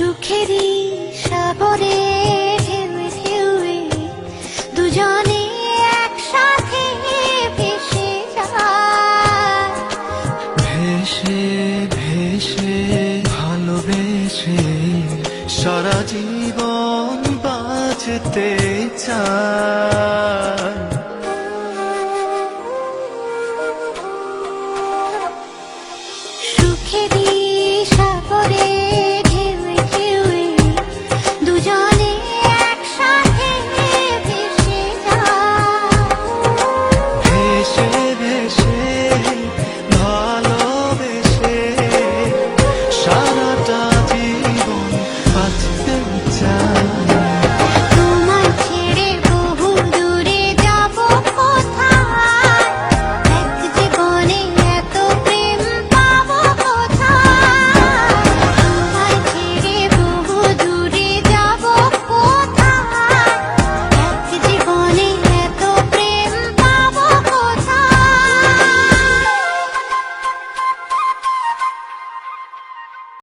সুখেরই সাগরে ঢেউ ঢেউয়ে দুজনে একসাথে ভেসে ভেসে ভেসে ভালোবেসে সারা জীবন বাঁচতে চায়